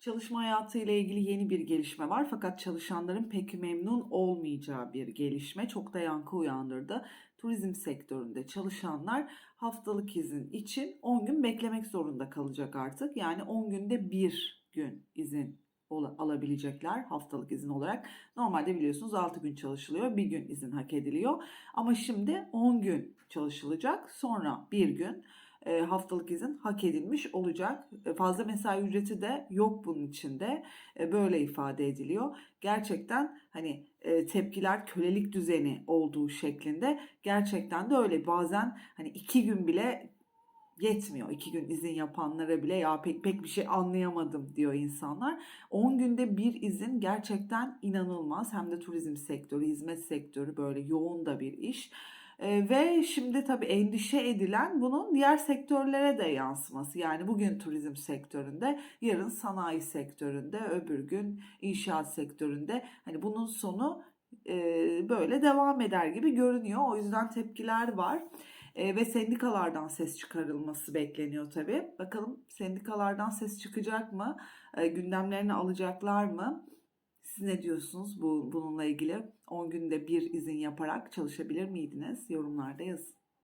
Çalışma hayatı ile ilgili yeni bir gelişme var fakat çalışanların pek memnun olmayacağı bir gelişme çok da yankı uyandırdı. Turizm sektöründe çalışanlar haftalık izin için 10 gün beklemek zorunda kalacak artık. Yani 10 günde bir gün izin alabilecekler haftalık izin olarak. Normalde biliyorsunuz 6 gün çalışılıyor, bir gün izin hak ediliyor. Ama şimdi 10 gün çalışılacak, sonra bir gün e, haftalık izin hak edilmiş olacak. E, Fazla mesai ücreti de yok bunun içinde. E, Böyle ifade ediliyor. Gerçekten hani tepkiler kölelik düzeni olduğu şeklinde gerçekten de öyle. Bazen hani iki gün bile yetmiyor. İki gün izin yapanlara bile ya pek pek bir şey anlayamadım diyor insanlar. 10 günde bir izin gerçekten inanılmaz. Hem de turizm sektörü, hizmet sektörü böyle yoğun da bir iş. Ee, ve şimdi tabii endişe edilen bunun diğer sektörlere de yansıması. Yani bugün turizm sektöründe, yarın sanayi sektöründe, öbür gün inşaat sektöründe. Hani bunun sonu e, böyle devam eder gibi görünüyor. O yüzden tepkiler var. E, ve sendikalardan ses çıkarılması bekleniyor tabii. Bakalım sendikalardan ses çıkacak mı? E, gündemlerini alacaklar mı? Siz ne diyorsunuz bu bununla ilgili? 10 günde bir izin yaparak çalışabilir miydiniz? Yorumlarda yazın.